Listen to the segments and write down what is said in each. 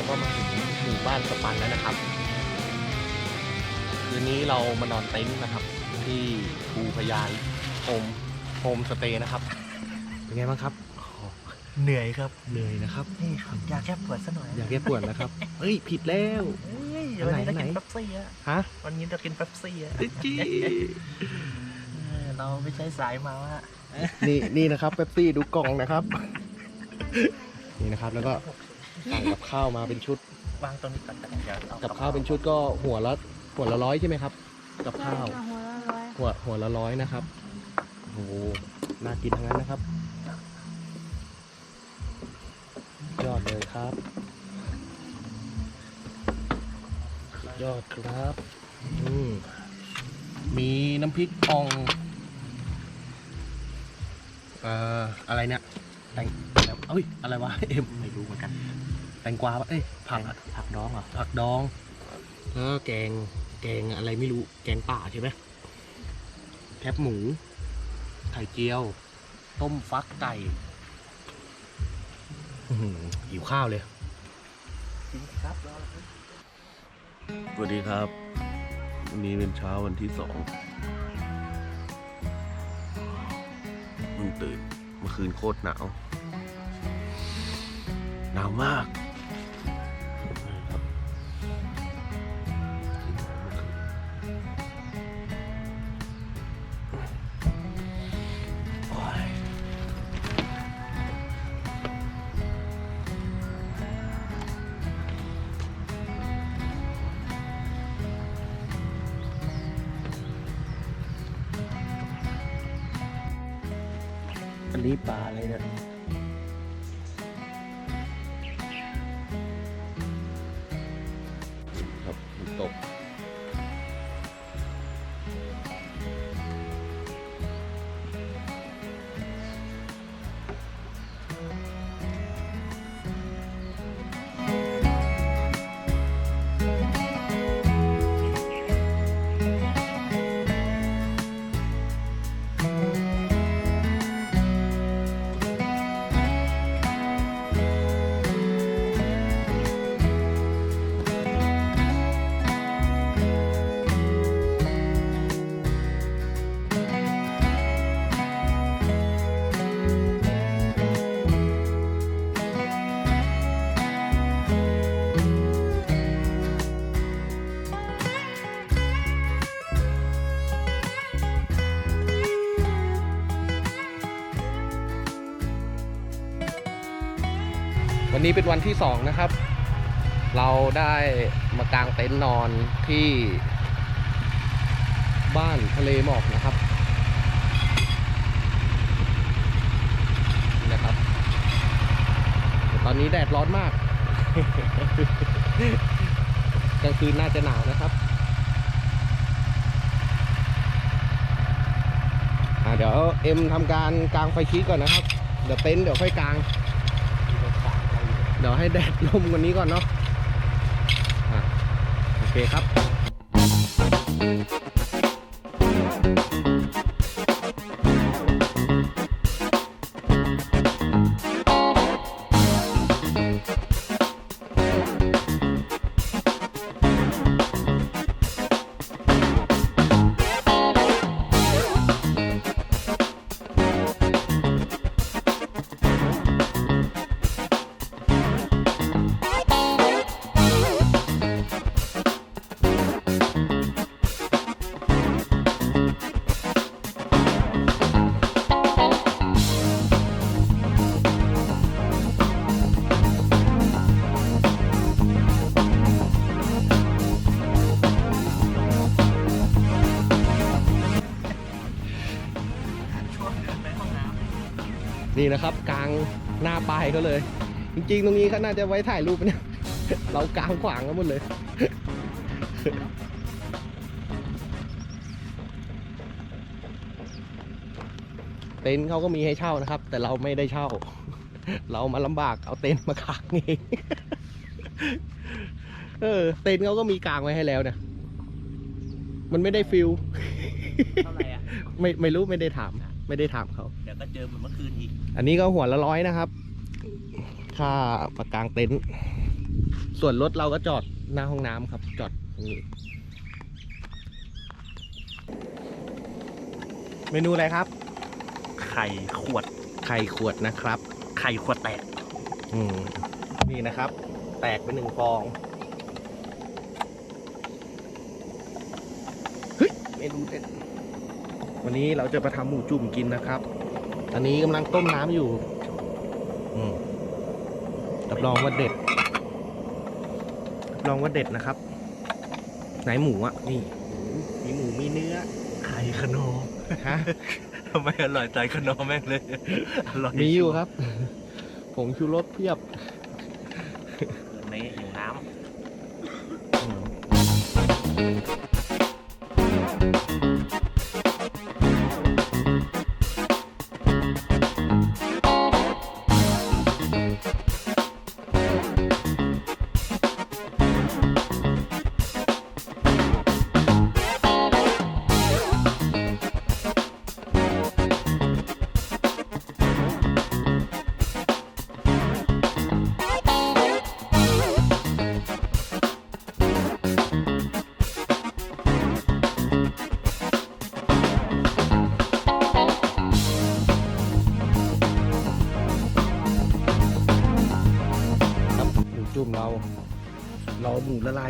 นะครับคืนนี้เรามานอนเต็นท์นะครับ ที่ภูพยายโฮมโฮมสเตย์นะครับ เป็นไงบ้างครับ เหนื่อยครับเหนื่อยนะครับ นี่ครับอยากแก้ปวดซะหน่อยอยากแก้ปวดนะครับ เฮ้ยผิดแล้วเฮ้ยอันวันไหนนี้จะอันไหนกินเป๊ปซี่อะฮะวันนี้จะกินเป๊ปซี่อะจีเออเราไม่ใช่สายเมาอะนี่นี่นะครับเป๊ปซี่ดูกล่องนะครับ นี่นะครับแล้วก็ สั่งกับข้าวมาเป็นชุด วางตรงนี้ก่อนเดี๋ยวเอากับข้าวเป็นชุดก็หัวละหัวละร้อยใช่ไหมครับ กับข้าว หัวละร้อยหัวหัวละร้อยนะครับโอ้โหน่ากินทั้งนั้นนะครับ ยอดเลยครับสุดยอดครับอืมมีน้ำพริกอ่องเอ่ออะไรเนี่ยแตงเอ้ยอะไรวะเอ็มไม่รู้เหมือนกัน แตงกวาปะเอ้ยผักอะผักน้องเหรอผักดองแล้วก็แกงแกงอะไรไม่รู้แกงป่าใช่ไหมแคบหมูไข่เจียว ต้มฟักไก่อื้อหือหิวข้าวเลยจริงครับรอสวัสดีครับวันนี้เป็นเช้าวันที่สองเพิ่งตื่นเมื่อคืนโคตรหนาว หนาวมาก ค วันนี้เป็นวันที่สองนะครับ เราได้มากางเต็นท์นอนที่ บ้านทะเลหมอกนะครับนะครับ ตอนนี้แดดร้อนมากกลางคืนน่าจะหนาวนะครับอะเดี๋ยวเอ็มทำการกางไฟคิดก่อนนะครับ เดี๋ยวเต็นท์เดี๋ยวค่อยกาง เดี๋ยวให้แดดลมกว่านี้ก่อนเนาะอะโอเคครับ นี่นะครับ กลางหน้าปลายเขาเลย จริงๆ ตรงนี้เขาน่าจะไว้ถ่ายรูปเนี่ยเรากลางขวางกันหมดเลย เต็นท์เขาก็มีให้เช่านะครับ แต่เราไม่ได้เช่า เรามาลำบากเอาเต็นท์มาค้างเองเออ เต็นท์เขาก็มีกลางไว้ให้แล้วเนี่ยมันไม่ได้ฟิลำเท่าไหร่อะไม่ไม่รู้ไม่ได้ถาม ไม่ได้ถามเขาเดี๋ยวก็เจอเหมือนเมื่อคืนอีก อันนี้ก็หัวละร้อยนะครับ ค่าประกางเต็นท์ส่วนรถเราก็จอดหน้าห้องน้ำครับ จอดตรงนี้เมนูอะไรครับ ไข่ขวด ไข่ขวดนะครับ ไข่ขวดแตก อืมนี่นะครับ แตกไปหนึ่งฟองเฮ้ยเมนูเด็ด วันนี้เราจะมาทำหมูจุ่มกินนะครับ อันนี้กำลังต้มน้ำอยู่อืมรับรองว่าเด็ดรับรองว่าเด็ดนะครับ ไหนหมูอะนี่หมูมีหมูมีเนื้อไข่ขนมฮะทำไมอร่อยใจขนมแม่งเลยอร่อยมีอยู่ครับผงชูรสเพียบนี่หิวน้ค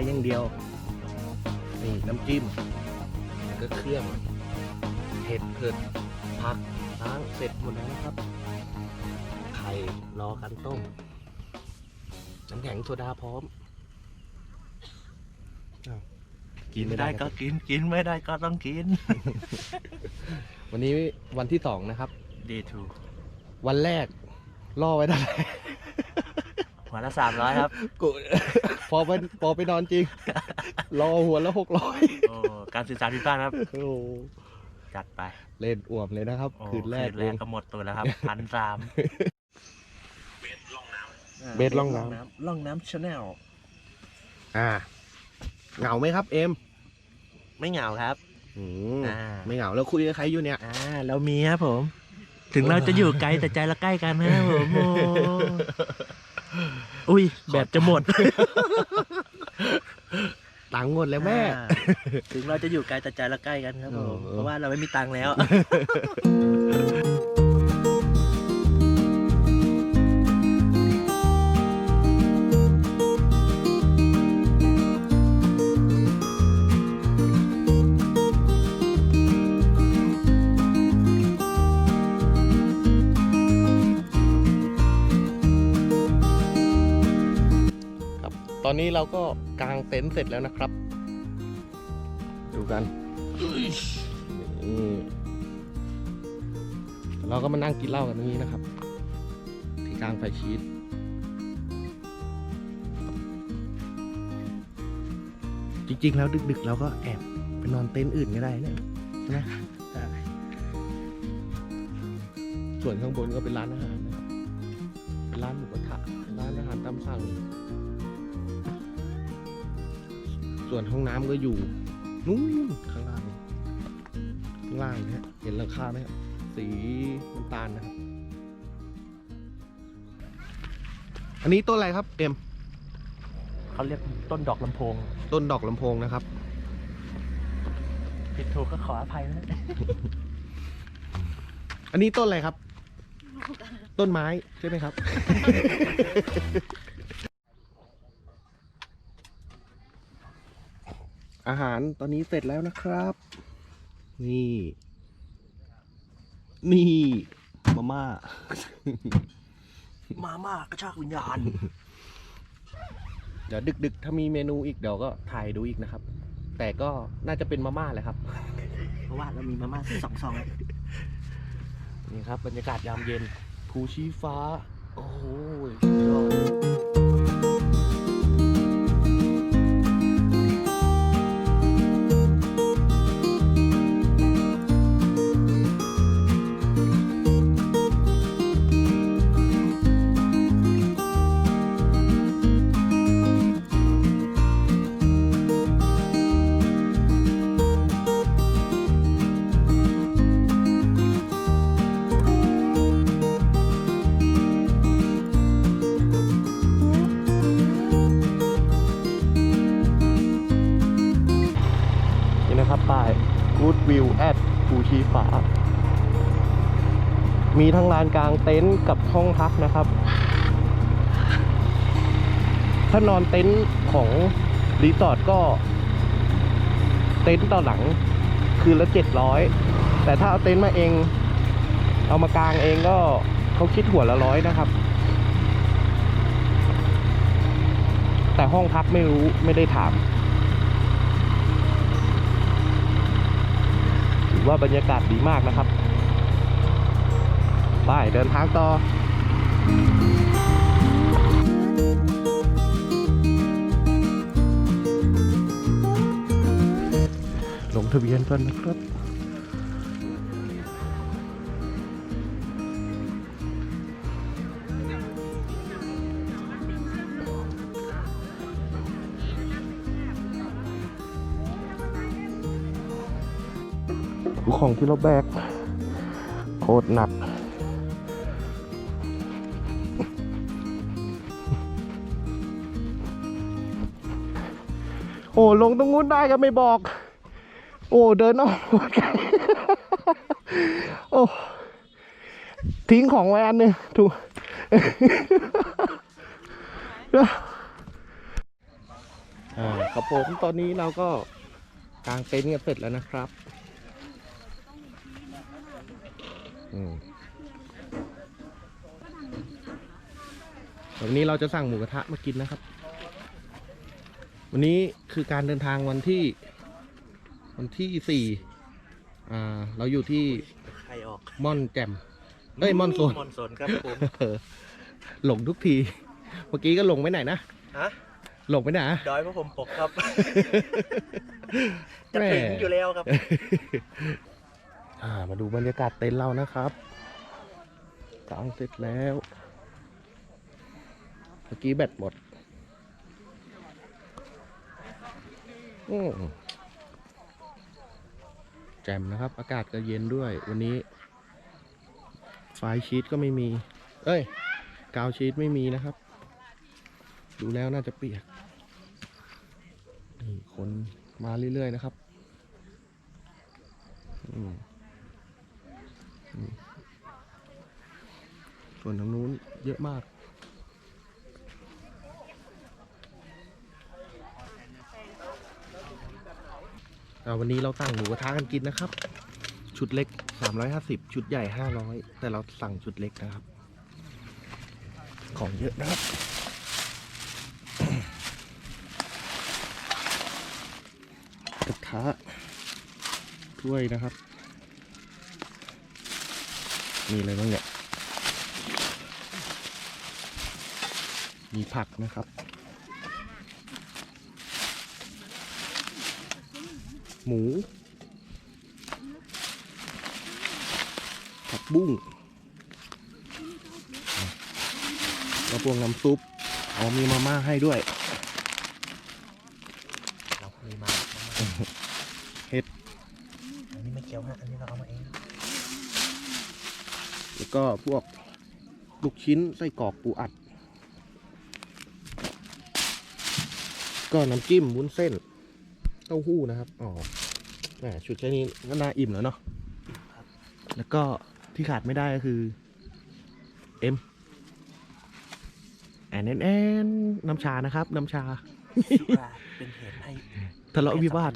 อย่างเดียว นี่น้ำจิ้มแล้วก็เครื่องเห็ดเผ็ดผักล้างเสร็จหมดแล้วนะครับ ไข่รอกันต้ม น้ำแข็งโซดาพร้อมอ้าวำกินได้ก็กินกินไม่ได้ก็ต้องกิน วันนี้วันที่สองนะครับ Day two วันแรกล่อไว้ได้หัวละสามร้อยครับ กู พอไปพอไปนอนจริง รอหัวละหกร้อยโอ้การสื่อสารผิดพลาดครับ โอ้จัดไปเล่นอ่วมเลยนะครับ โอ้คืนแรกคืนเอแรกงก็หมดตัวแล้วครับพันสามเบสล่องน้ำล่องน้ำชาแนลอ่า เหงาไหมครับเอ็มไม่เหงาครับ อืมอ่า ไม่เหงาแล้วคุยกับใครอยู่เนี่ย อ่าเรามีครับผม ถึงเราจะอยู่ไกลแต่ใจเราใกล้กันนะครับผมโอ้ อุ้ยแบบจะหมด ตังค์หมดแล้วแม่ อ่าถึงเราจะอยู่ไกลแต่ใจเราใกล้กันครับผมเออเพราะว่าเราไม่มีตังค์แล้ว นี้เราก็กางเต็นท์เสร็จแล้วนะครับ ดูกันนี่เราก็มานั่งกินเหล้ากันตรงนี้นะครับ ที่กลางไฟชีสจริงๆ แล้วดึกๆ เราก็แอบไปนอนเต็นท์อื่นก็ได้เนี่ยใช่ไหมส่วนข้างบนก็เป็นร้านอาหาร ส่วนห้องน้ำก็อยู่นู้นข้างล่างข้างล่างนะฮะเห็นหลังคาไหมครับสีน้ำตาลนะครับอันนี้ต้นอะไรครับเอ็มเขาเรียกต้นดอกลำโพง ต้นดอกลำโพงนะครับผิดถูกก็ขออภัยนะ อันนี้ต้นอะไรครับ ต้นไม้ใช่ไหมครับ อาหารตอนนี้เสร็จแล้วนะครับ นี่นี่มาม่า มาม่ากระชากวิญญาณ เดี๋ยวดึกๆ ถ้ามีเมนูอีกเดี๋ยวก็ถ่ายดูอีกนะครับ แต่ก็น่าจะเป็นมาม่าแหละครับ เพราะว่าเรามีมาม่าสองซองนี่ครับบรรยากาศยามเย็นภูชีฟ้า โอ้โห มีทั้งลานกลางเต็นท์กับห้องพักนะครับ ถ้านอนเต็นท์ของรีสอร์ทก็ เต็นท์ต่อหลัง คืนละเจ็ดร้อยแต่ถ้าเอาเต็นท์มาเอง เอามากางเองก็เขาคิดหัวละร้อยนะครับ แต่ห้องพักไม่รู้ไม่ได้ถามถือว่าบรรยากาศดีมากนะครับ ไปเดินทางต่อลงทะเบียนกันนะครับของที่เราแบกโคตรหนัก ลงตรงนู้นได้ก็ไม่บอก โอ้เดินออกโอ้ทิ้งของไว้อันหนึงถูกครับผมตอนนี้เราก็กางเต็นท์กันเสร็จแล้วนะครับวันนี้เราจะสั่งหมูกระทะมากินนะครับ วันนี้คือการเดินทางวันที่ วันที่สี่อ่า เราอยู่ที่ใครออกม่อนแจ่มเอ้ยม่อนโซนมอนโซนครับผมเออหลงทุกที เมื่อกี้ก็หลงไปไหนนะฮะหลงไปไหนดอยพระผมปกครับ จะแม่ถึงอยู่แล้วครับ อ่ามาดูบรรยากาศเต็นท์เรานะครับกางเสร็จแล้ว เมื่อกี้แบตหมด อืม แจ่มนะครับ อากาศก็เย็นด้วย วันนี้ไฟชีตก็ไม่มี เอ้ย กาวชีตไม่มีนะครับ ดูแล้วน่าจะเปียกนี่คนมาเรื่อยๆนะครับส่วนทางนู้นเยอะมาก วันนี้เราสั่งหมูกระทะกันกินนะครับ ชุดเล็ก 350 ชุดใหญ่ 500 แต่เราสั่งชุดเล็กนะครับ ของเยอะนะครับ กระทะถ้วยนะครับ มีอะไรบ้างเนี่ย มีผักนะครับ หมู ผักบุ้งแล้วพวงน้ำซุปอ๋อมีมาม่าให้ด้วยเรามีมาเห็ดอันนี้ไม่เกี่ยวฮะอันนี้เราเอามาเองแล้วก็พวกลูกชิ้นไส้กรอกปูอัด ก็น้ำจิ้มวุ้นเส้น เต้าหู้นะครับ อ๋อ แหมชุดแค่นี้ก็น่าอิ่มแล้วเนาะแล้วก็ที่ขาดไม่ได้ก็คือเอ็มแอนแอนแอนน้ำชานะครับ น้ำชาสุราเป็นเหตุให้ทะเลาะวิวาท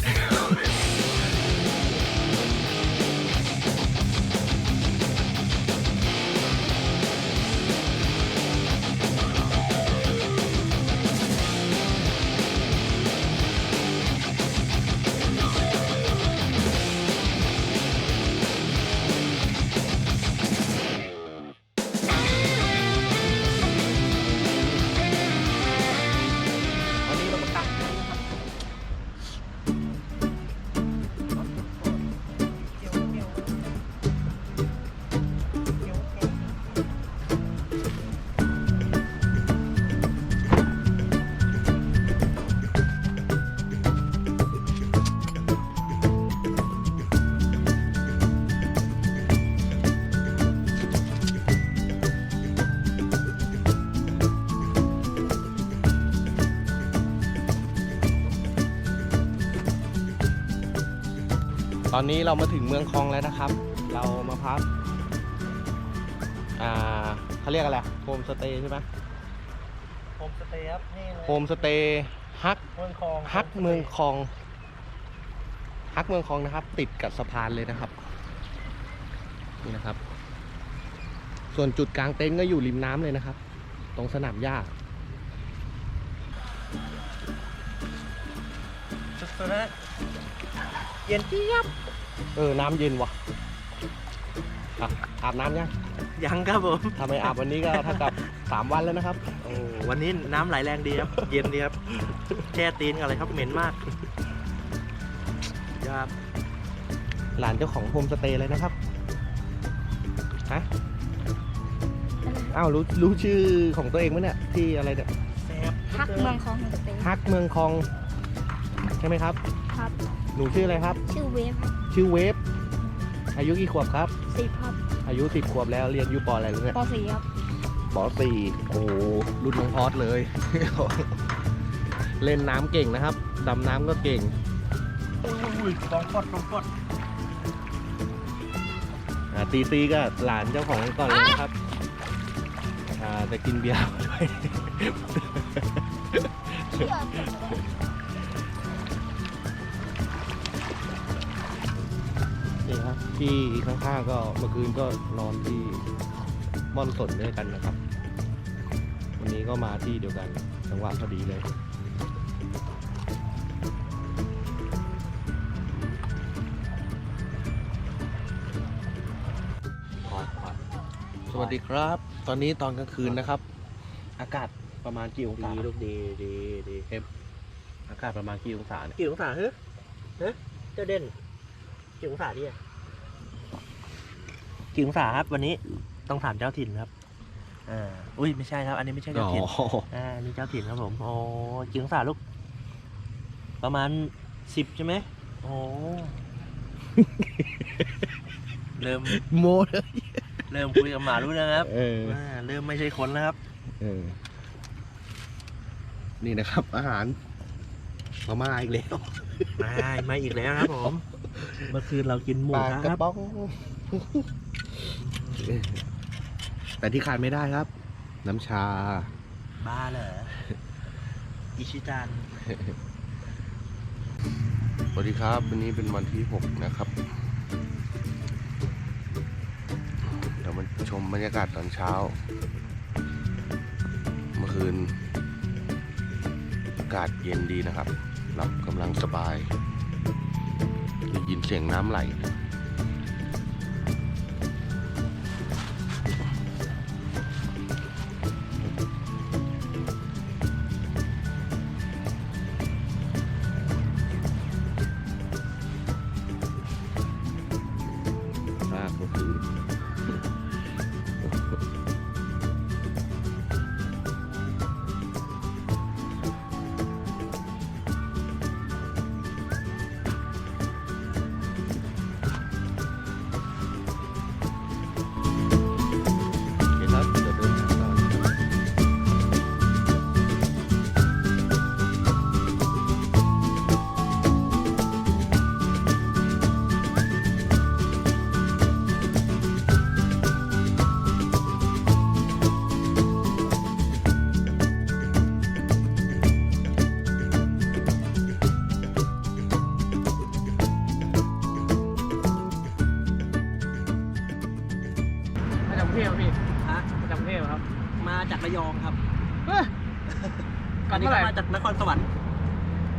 ตอนนี้เรามาถึงเมืองคลองแล้วนะครับ เรามาพักอ่าเขาเรียกอะไรโฮมสเตย์ใช่ไหมโฮมสเตย์ครับนี่เลยโฮมสเตย์ฮักเมืองคลองฮักเมืองคลองฮักเมืองคลองนะครับ ติดกับสะพานเลยนะครับนี่นะครับ ส่วนจุดกลางเต็นท์ก็อยู่ริมน้ำเลยนะครับ ตรงสนามหญ้าสุดๆนะ เย็นเจี๊ยบเออ น้ำเย็นว่ะอะอาบน้ำยังยังครับผม ทำไมอาบวันนี้ก็เท่ากับสามวันแล้วนะครับโอ้วันนี้น้ำไหลแรงดีครับ เย็นดีครับแช่ตีนกันเลยครับเหม็นมากยากหลานเจ้าของโฮมสเตย์เลยนะครับฮะอ้าวรู้รู้ชื่อของตัวเองไหมเนี่ยที่อะไรเนี่ยแซ่บพักเมืองของสเตย์ฮักเมืองคลองใช่ไหมครับ ครับ หนูชื่ออะไรครับ ชื่อเวฟครับชื่อเวฟ อายุกี่ขวบครับ สิบครับอายุสิบขวบแล้วเรียนอยู่ปออะไรแล้วเนี่ยปสี่ครับปอสี่โอ้โหรุ่นน้องพอดเลย เล่นน้ำเก่งนะครับดำน้ำก็เก่งอุ้ยฟองฟอดฟองฟอดอ่าตีตีก็หลานเจ้าของก่อนเลยนะครับอ่าจะกินเบียร์ด้วยนี่ครั ที่ข้างๆก็เมื่อคืนก็นอนที่ม่อนสนด้วยกันนะครับ วันนี้ก็มาที่เดียวกันจังหวะพอดีเลยสวัสดีครับ ตอนนี้ตอนกลางคืนนะครับ อากาศประมาณกี่องดีศาลูกดีดีดีอากาศประมาณกี่องศาเนี่ยกี่องศาเฮ้ยเฮ้ยเจ้าเด่นกี่องศาดิอะ กี่องศาครับวันนี้ต้องถามเจ้าถิ่นครับอ่าอุ้ยไม่ใช่ครับ อันนี้ไม่ใช่อ๋เจ้าถิ่นออ่านี่เจ้าถิ่นครับผมโอ้กี่องศาลูก ประมาณสิบใช่ไหมโอ้เริ่มโมเลยเริ่มคุยกับหมารู้นะครับเอออ่าเริ่มไม่ใช่คนแล้วครับเออนี่นะครับ อาหารมาม่าอีกแล้วไม่ไม่อีกแล้วครับผม เมื่อคืนเรากินหมูปลากระกระครับป๋อง แต่ที่ขาดไม่ได้ครับ น้ำชา บ้าเหรออิชิจันสวัสดีครับ วันนี้เป็นวันที่ 6 นะครับ เดี๋ยวมาชมบรรยากาศตอนเช้า เมื่อคืน อากาศเย็นดีนะครับหลับกำลังสบายได้ยินเสียงน้ำไหล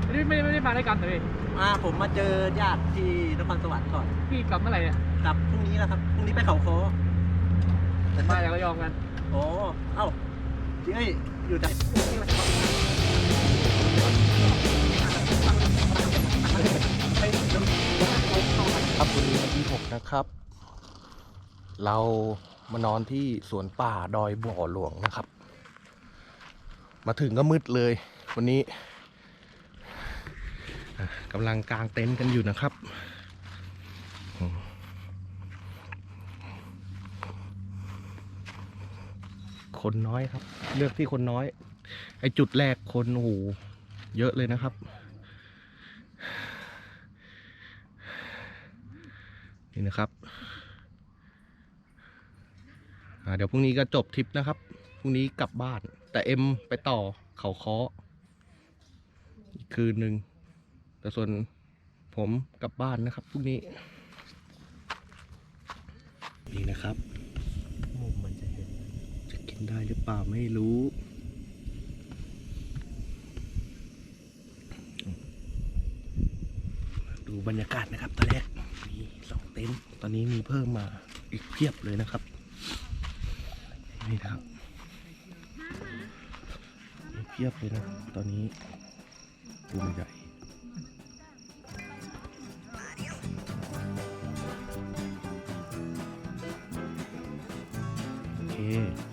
ไม่ได้ไม่ได้ไม่ได้มาด้วยกันแต่พี่มาผมมาเจอญาติที่นครสวรรค์ก่อนพี่กลับเมื่อไหร่เนี่ยกลับพรุ่งนี้แล้วครับพรุ่งนี้ไปเขาคอมาจากระยองกันโอ้เอ้าเฮ้ยอยู่จากครับวันนี้วันที่หกนะครับ เรามานอนที่สวนป่าดอยบ่อหลวงนะครับ มาถึงก็มืดเลย วันนี้อะ กำลังกางเต็นท์กันอยู่นะครับคนน้อยครับ เลือกที่คนน้อย ไอจุดแรกคนโอ้โหเยอะเลยนะครับ นี่นะครับเดี๋ยวพรุ่งนี้ก็จบทริปนะครับพรุ่งนี้กลับบ้าน แต่เอ็มไปต่อเขาเคาะอีกคืนหนึ่ง แต่ส่วนผมกลับบ้านนะครับพรุ่งนี้ นี่นะครับมุมมันจะเห็นจะกินได้หรือเปล่าไม่รู้ดูบรรยากาศนะครับตอนแรกมีสองเต็นท์ตอนนี้มีเพิ่มมาอีกเพียบเลยนะครับนี่นะครับมีเพียบเลยนะตอนนี้ตัวใหญ่ โอเค